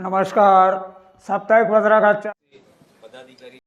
नमस्कार। साप्ताहिक पत्रकार पदाधिकारी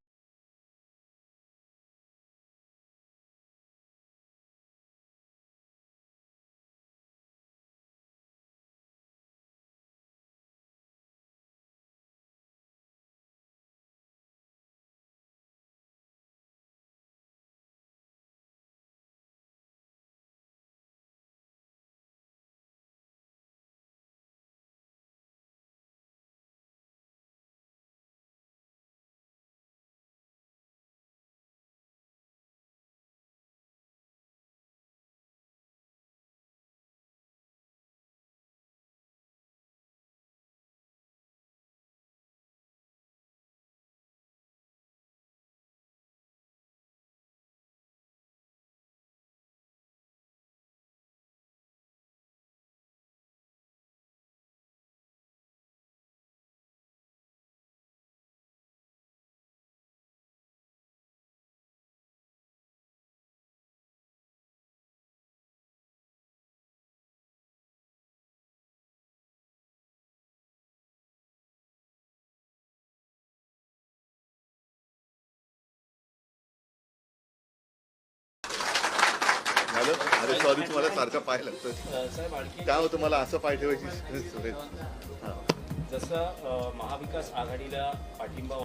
झालं अरे सॉरी तुम्हाला सारखं पाय लागतं. काय होतं मला असं पाय ठेवायची जसं महाविकास आघाडीला पाठिंबा